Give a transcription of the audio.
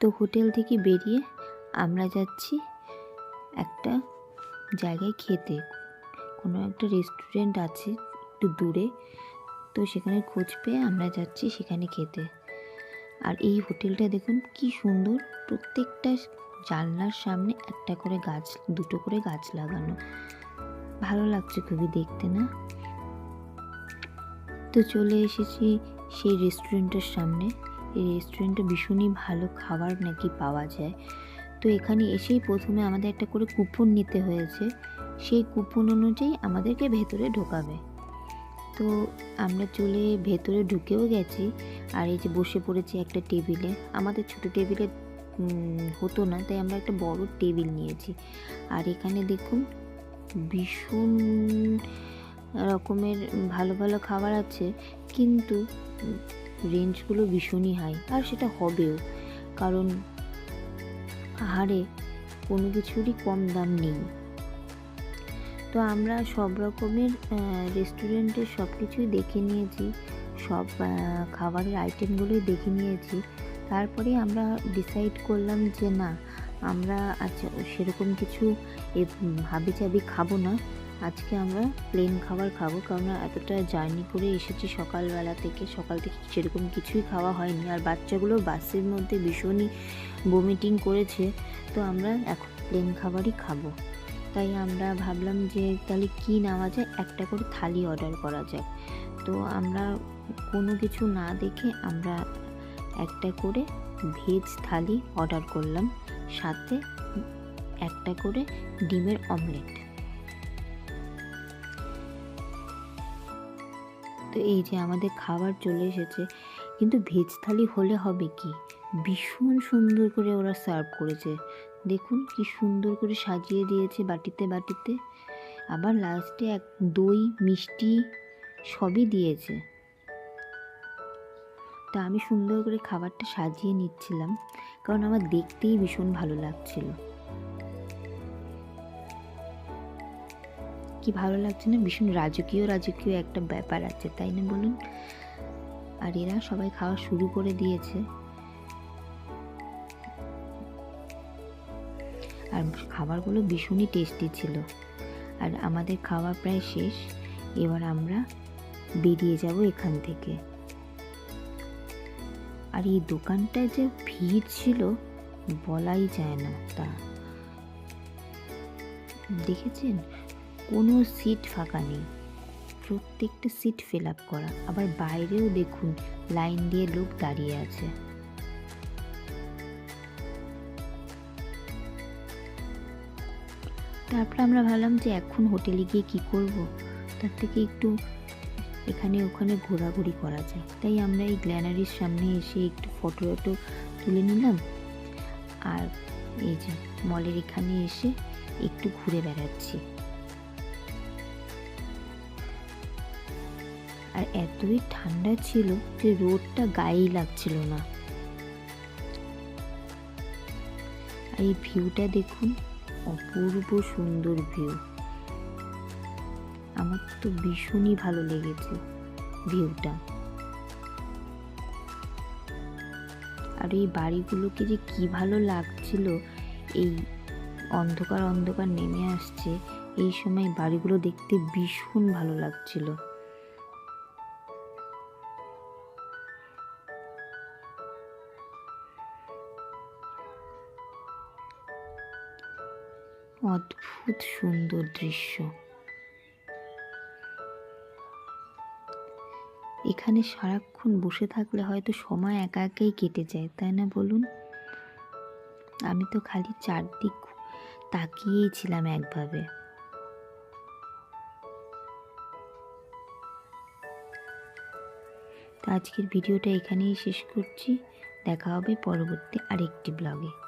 তো হোটেল থেকে বেরিয়ে আমরা যাচ্ছি একটা জায়গায় খেতে। কোনো একটা রেস্টুরেন্ট আছে একটু দূরে। তো সেখানে খোঁজ পেয়ে আমরা যাচ্ছি সেখানে খেতে। আর এই হোটেলটা দেখুন কি সুন্দর। প্রত্যেকটা জানলার সামনে একটা করে গাছ, দুটো করে গাছ লাগানো। ভালো লাগছে খুবই দেখতে, না? তো চলে এসেছি সেই রেস্টুরেন্টের সামনে। এই রেস্টুরেন্টে ভীষণই ভালো খাবার নাকি পাওয়া যায়। তো এখানে এসেই প্রথমে আমাদের একটা করে কুপন নিতে হয়েছে। সেই কুপন অনুযায়ী আমাদেরকে ভেতরে ঢোকাবে। তো আমরা চলে ভেতরে ঢুকেও গেছি। আর এই যে বসে পড়েছি একটা টেবিলে। আমাদের ছোট টেবিলে হতো না, তাই আমরা একটা বড় টেবিল নিয়েছি। আর এখানে দেখুন, ভীষণ রকমের ভালো ভালো খাবার আছে। কিন্তু রেঞ্জগুলো ভীষণই হাই আর সেটা হবেও। কারণ পাহাড়ে কোনো কিছুরই কম দাম নেই। তো আমরা সব রকমের রেস্টুরেন্টের সব কিছুই দেখে নিয়েছি, সব খাবারের আইটেমগুলোই দেখে নিয়েছি। তারপরে আমরা ডিসাইড করলাম যে না, আমরা আচ্ছা সেরকম কিছু হাবি চাবি খাব না। আজকে আমরা প্লেন খাবার খাব কারণ এতটা জার্নি করে এসেছি সকালবেলা থেকে। সকাল থেকে সেরকম কিছুই খাওয়া হয়নি। আর বাচ্চাগুলো বাসের মধ্যে ভীষণই বমিটিং করেছে। তো আমরা এখন প্লেন খাবারই খাব। তাই আমরা ভাবলাম যে তাহলে কী নেওয়া যায়? একটা করে থালি অর্ডার করা যায় তো আমরা কোনো কিছু না দেখে আমরা একটা করে ভেজ থালি অর্ডার করলাম। সাথে একটা করে ডিমের অমলেট তো এই যে আমাদের খাবার চলে এসেছে। কিন্তু ভেজ থালি হলে হবে কি? ভীষণ সুন্দর করে ওরা সার্ভ করেছে। দেখুন কি সুন্দর করে সাজিয়ে দিয়েছে বাটিতে বাটিতে। আবার লাস্টে এক দই, মিষ্টি সবই দিয়েছে। তা আমি সুন্দর করে খাবারটা সাজিয়ে নিচ্ছিলাম। কারণ আমার দেখতেই ভীষণ ভালো লাগছিল। কি ভালো লাগছে না? ভীষণ রাজকীয় রাজকীয় একটা ব্যাপার আছে, তাই না বলুন? আর এরা সবাই খাওয়া শুরু করে দিয়েছে। আর খাবারগুলো ভীষণই টেস্টি ছিল। আর আমাদের খাওয়া প্রায় শেষ। এবার আমরা বেরিয়ে যাব এখান থেকে। আর এই দোকানটায় যে ভিড় ছিল, বলাই যায় না তা। দেখেছেন? কোনো সিট ফাঁকা নেই। প্রত্যেকটা সিট ফিল আপ করা। আবার বাইরেও দেখুন, লাইন দিয়ে লোক দাঁড়িয়ে আছে। তারপর আমরা ভাবলাম যে এখন হোটেলে গিয়ে কি করব? তার থেকে একটু এখানে ওখানে ঘোরাঘুরি করা যায়। তাই আমরা এই গ্ল্যানারির সামনে এসে একটু ফটো টটো তুলে নিলাম। আর এই যে, মলের এখানে এসে একটু ঘুরে বেড়াচ্ছি। আর এতই ঠান্ডা ছিল যে রোদটা গায়েই লাগছিল না। আর এই ভিউটা দেখুন, অপূর্ব সুন্দর ভিউ। আমার তো ভীষণই ভালো লেগেছে ভিউটা। আর এই বাড়িগুলোকে যে কি ভালো লাগছিল, এই অন্ধকার অন্ধকার নেমে আসছে, এই সময় বাড়িগুলো দেখতে ভীষণ ভালো লাগছিল। অদ্ভুত সুন্দর দৃশ্য। এখানে সারাক্ষণ বসে থাকলে হয়তো সময় একা একাই কেটে যায়, তাই না বলুন? আমি তো খালি চারদিক তাকিয়েই ছিলাম একভাবে। তো আজকের ভিডিওটা এখানেই শেষ করছি। দেখা হবে পরবর্তী আরেকটি ব্লগে।